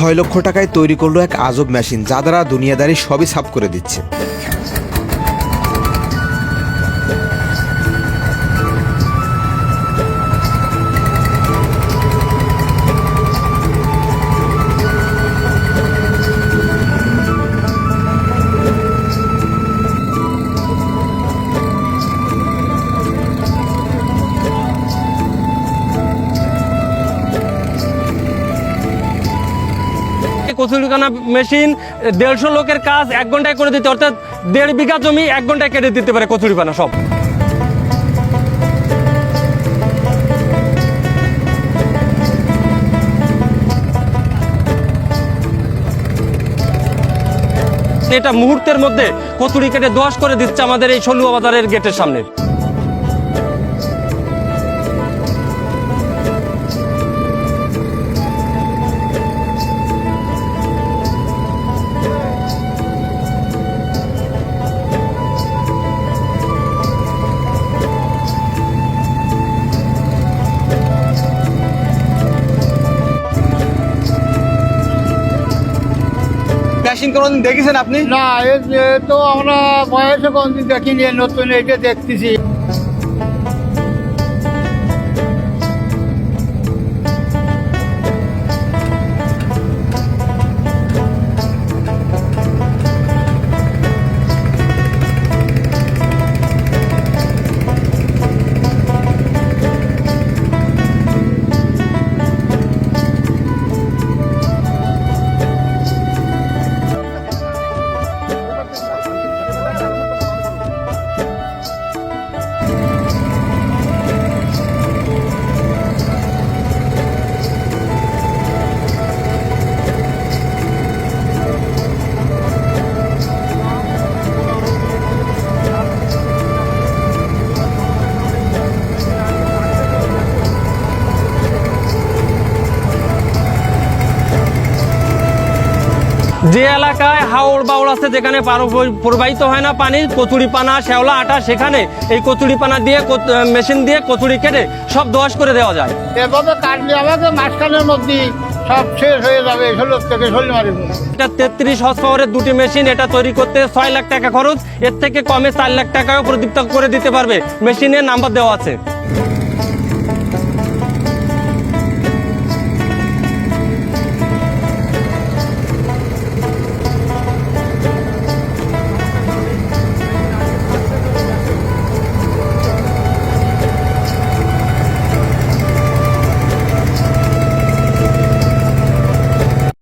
ছয় লক্ষ টাকায় তৈরি করল এক আজব মেশিন, যা দ্বারা দুনিয়াদারি সবই সাফ করে দিচ্ছে। কচুরিখানা মেশিন, দেড়শো লোকের কাজ এক ঘন্টায় করে দিতে, অর্থাৎ দেড় বিঘা জমি এক ঘন্টায় কেটে দিতে পারে কচুরিপানা সব। এটা মুহূর্তের মধ্যে কচুরি কেটে দোয়াশ করে দিচ্ছে আমাদের এই সলুয়া বাজারের গেটের সামনে। মেশিন কোনোদিন দেখেছেন আপনি? না এ তো আমরা বয়সে কোনদিন দেখিনি নতুন এটা দেখতেছি। যে এলাকায় হাওড় বাউল আছে যেখানে প্রবাহিত হয় না পানি কচুরি পানা শ্যাওলা আটা সেখানে এই কচুরি পানা দিয়ে মেশিন দিয়ে কচুরি কেটে সব দোয়াশ করে দেওয়া যায়। এভাবে কাটলে আমাকে মাঝখানের মধ্যে সব শেষ হয়ে যাবে ষোলো থেকে ষোলো মারিব। এটা তেত্রিশ হর্স পাওয়ারের দুটি মেশিন এটা তৈরি করতে ছয় লাখ টাকা খরচ এর থেকে কমে চার লাখ টাকাও প্রদীপ্ত করে দিতে পারবে। মেশিনের নাম্বার দেওয়া আছে।